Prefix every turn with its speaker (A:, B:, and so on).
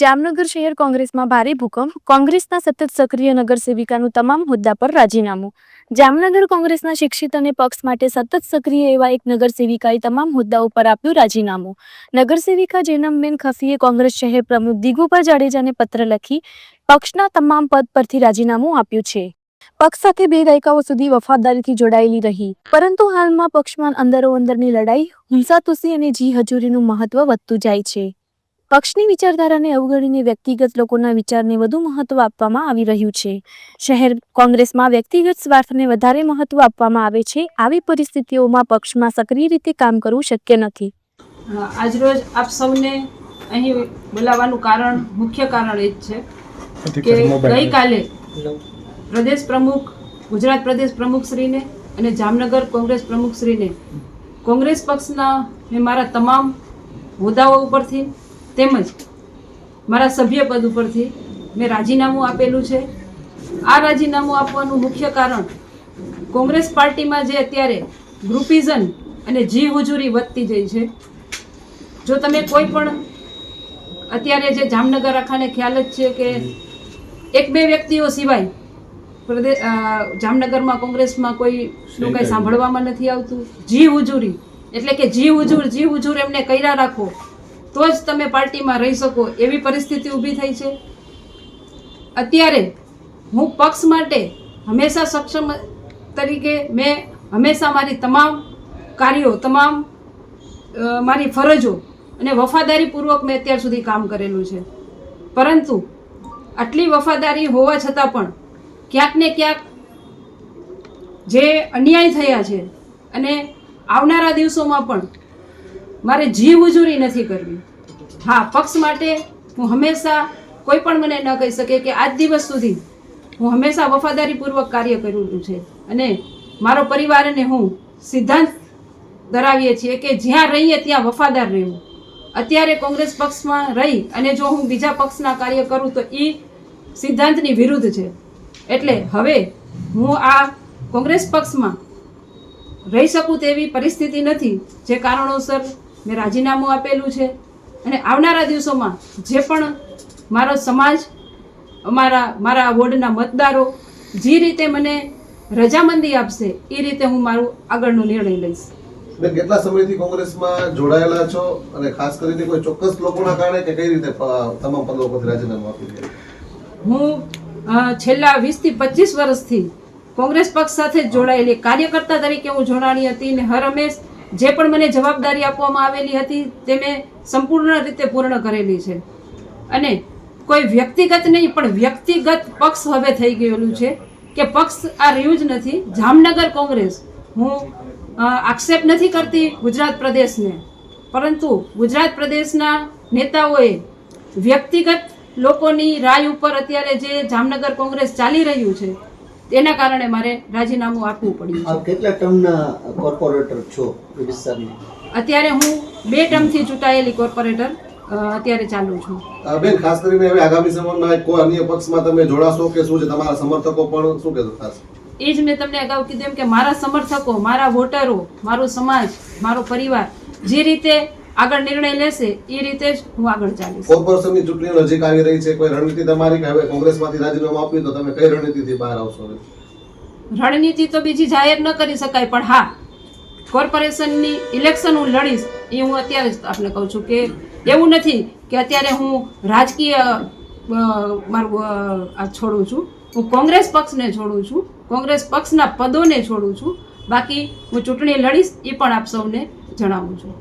A: જામનગર શહેર કોંગ્રેસમાં ભારે ભૂકંપ, કોંગ્રેસના સતત સક્રિય નગરસેવિકાનું તમામ હોદ્દા પર રાજીનામું. જામનગર કોંગ્રેસના શિક્ષિત અને પક્ષ માટે સતત સક્રિય એવા એક નગરસેવિકાએ તમામ હોદ્દાઓ પર આપ્યું રાજીનામું. નગરસેવિકા જેનમબેન ખફીએ કોંગ્રેસ શહેર પ્રમુખ દિગુભા જાડેજાને પત્ર લખી પક્ષના તમામ પદ પરથી રાજીનામું આપ્યું છે. પક્ષ સાથે બે દાયકાઓ સુધી વફાદારીથી જોડાયેલી રહી. પરંતુ હાલમાં પક્ષમાં અંદરો અંદરની લડાઈ, હિંસાતુસી અને જી હજુરીનું મહત્વ વધતું જાય છે. પક્ષની વિચારધારાને અવગણીને વ્યક્તિગત લોકોના વિચારને વધુ મહત્વ આપવામાં આવી રહ્યું છે. શહેર કોંગ્રેસમાં વ્યક્તિગત સ્વાર્થને વધારે મહત્વ આપવામાં આવે છે. આવી પરિસ્થિતિઓમાં પક્ષમાં સક્રિય રીતે કામ કરવું શક્ય નથી.
B: આજરોજ આપ સૌને અહીં બોલાવવાનું કારણ મુખ્ય કારણ એ જ છે કે ગઈકાલે પ્રદેશ પ્રમુખ ગુજરાત પ્રદેશ પ્રમુખશ્રીને અને જામનગર કોંગ્રેસ પ્રમુખશ્રીને કોંગ્રેસ પક્ષના મેં મારા તમામ હોદ્દાઓ ઉપરથી તેમજ મારા સભ્યપદ ઉપરથી મેં રાજીનામું આપેલું છે. આ રાજીનામું આપવાનું મુખ્ય કારણ કોંગ્રેસ પાર્ટીમાં જે અત્યારે ગ્રુપિઝમ અને જી હુજુરી વધતી જાય છે. જો તમે કોઈ પણ અત્યારે જે જામનગર આખાને ખ્યાલ જ છે કે એક બે વ્યક્તિઓ સિવાય પ્રદેશ જામનગરમાં કોંગ્રેસમાં કોઈ શું કંઈ સાંભળવામાં નથી આવતું. જી હુજુરી. એટલે કે જી હુજુર જી હુજુર એમને કર્યા રાખો. તો જ તમે પાર્ટીમાં રહી શકો, એવી પરિસ્થિતિ ઊભી થઈ છે. અત્યારે હું પક્ષ માટે હંમેશા સક્ષમ તરીકે મેં હંમેશા મારી તમામ કાર્યો, તમામ મારી ફરજો અને વફાદારીપૂર્વક મેં અત્યાર સુધી કામ કરેલું છે. પરંતુ આટલી વફાદારી હોવા છતાં પણ ક્યાંક ને ક્યાંક જે અન્યાય થયા છે અને આવનારા દિવસોમાં પણ મારે જીવ ઉજૂરી નથી કરવી. હા, પક્ષ માટે હું હંમેશા કોઈ પણ મને ન કહી શકે કે આજ દિવસ સુધી હું હંમેશા વફાદારીપૂર્વક કાર્ય કરેલું છે અને મારો પરિવાર અને હું સિદ્ધાંત ધરાવીએ છીએ કે જ્યાં રહીએ ત્યાં વફાદાર રહેવું. અત્યારે કોંગ્રેસ પક્ષમાં રહી અને જો હું બીજા પક્ષના કાર્ય કરું તો એ સિદ્ધાંતની વિરુદ્ધ છે. એટલે હવે હું આ કોંગ્રેસ પક્ષમાં રહી શકું તેવી પરિસ્થિતિ નથી, જે કારણોસર મેં રાજીનામું આપેલું છે. અને આવનારા દિવસોમાં જે પણ મારો સમાજ અમારા મારા વોર્ડના મતદારો જે રીતે મને રજામંદી આપશે એ રીતે હું મારું આગળનો નિર્ણય લઈશ.
C: બેન કેટલા સમયથી કોંગ્રેસમાં જોડાયેલા છો? અને ખાસ કરીને કોઈ ચોક્કસ લોકોના કારણે કે કઈ રીતે તમામ પદો પરથી રાજીનામું આપી
B: હું છેલ્લા વીસથી પચીસ વર્ષથી કોંગ્રેસ પક્ષ સાથે જોડાયેલી કાર્યકર્તા તરીકે હું જોડાણી હતી ને હર હંમેશ જે પણ મને જવાબદારી આપવામાં આવેલી હતી તે મેં સંપૂર્ણ રીતે પૂર્ણ કરેલી છે. અને કોઈ વ્યક્તિગત નહીં, પણ વ્યક્તિગત પક્ષ હવે થઈ ગયેલું છે કે પક્ષ આ રહ્યું જ નથી. જામનગર કોંગ્રેસ, હું આક્ષેપ નથી કરતી ગુજરાત પ્રદેશને. પરંતુ ગુજરાત પ્રદેશના નેતાઓએ વ્યક્તિગત લોકોની રાય ઉપર અત્યારે જે જામનગર કોંગ્રેસ ચાલી રહ્યું છે તેના કારણે મારે રાજીનામું આપવું પડ્યું
D: આપ કેટલા ટર્મના કોર્પોરેટર છો
B: અત્યારે હું બે ટર્મથી ચૂંટાયેલી કોર્પોરેટર અત્યારે ચાલુ છું.
C: બેન ખાસ કરીને હવે આગામી સમયમાં કોઈ અન્ય પક્ષમાં તમે જોડાશો કે શું છે? તમારા સમર્થકો પણ શું કહેશો ખાસ?
B: એ જ મેં તમને અગાઉ કીધું એમ કે મારા સમર્થકો મારા વોટરો મારો સમાજ મારો પરિવાર જે રીતે આગળ નિર્ણય લેશે એ રીતે જ હું આગળ ચાલીશ.
C: કોર્પોરેશનની ચૂંટણી નજીક આવી રહી છે કોઈ રણનીતિ તમારી કે હવે કોંગ્રેસમાંથી રાજીનામું આપ્યું તો તમે કઈ રણનીતિથી બહાર આવશો
B: રણનીતિ તો બીજી જાહેર ન કરી શકાય પણ હા કોર્પોરેશનની ઇલેક્શન હું લડીશ એ હું અત્યારે જ આપને કહું છું કે એવું નથી કે અત્યારે હું રાજકીય મારું આ છોડું છું. હું કોંગ્રેસ પક્ષને છોડું છું કોંગ્રેસ પક્ષના પદોને છોડું છું. બાકી હું ચૂંટણી લડીશ એ પણ આપ સૌને જણાવું છું.